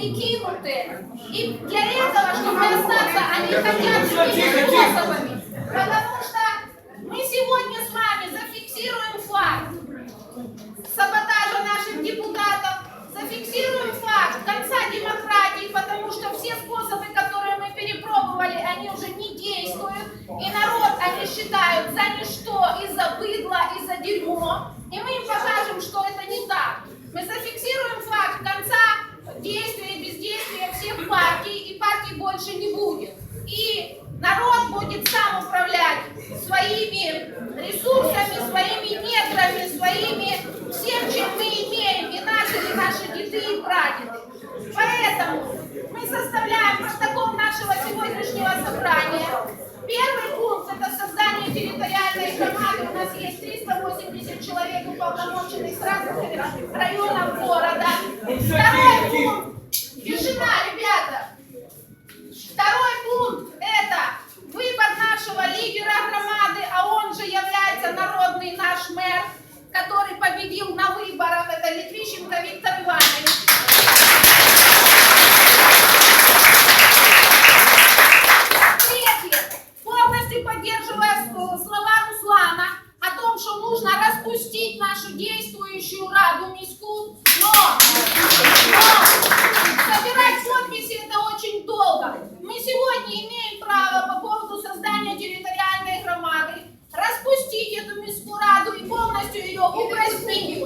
перекинуты. И для этого, чтобы остаться, они хотят другими способами. Потому что мы сегодня с вами зафиксируем факт саботажа наших депутатов, зафиксируем факт конца демократии, потому что все способы, которые мы перепробовали, они уже не действуют. И народ они считают за ничто, и за быдло, и за дерьмо. И мы им покажем, что это не так. Мы зафиксируем факт конца действия и бездействия всех партий, и партий больше не будет. И народ будет сам управлять своими ресурсами, своими недрами, своими всем, чем мы имеем, и начали наши деды и прадеды. Поэтому мы составляем протокол нашего сегодняшнего собрания. Первый пункт – это создание территориальной громады. У нас есть 380 человек уполномоченных с разных районов города. Второй распустить нашу действующую Раду Миску, но, но собирать подписи это очень долго. Мы сегодня имеем право по поводу создания территориальной громады распустить эту Миску Раду и полностью ее. Упразднить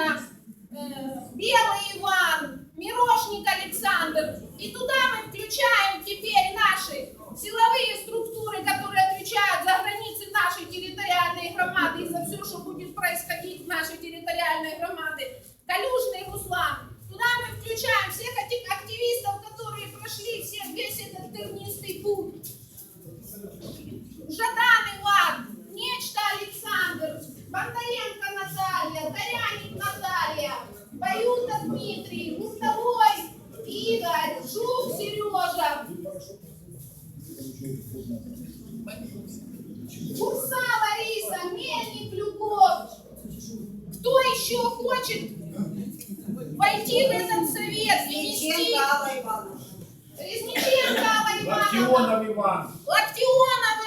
Галина, э, Белый Иван, Мирошник Александр. И туда мы включаем теперь наши силовые структуры, которые отвечают за границы нашей территориальной громады и за все, что будет происходить в нашей территориальной громады. Калюжный Руслан. Туда мы включаем всех этих активистов, которые прошли все, весь этот тернистый путь. Жадан Игорь, Жук Сережа, Курса Лариса, Мельник Любовь. Кто еще хочет войти в этот совет. Резниченко Алла Ивановна. Лактионов Иван. Лактионов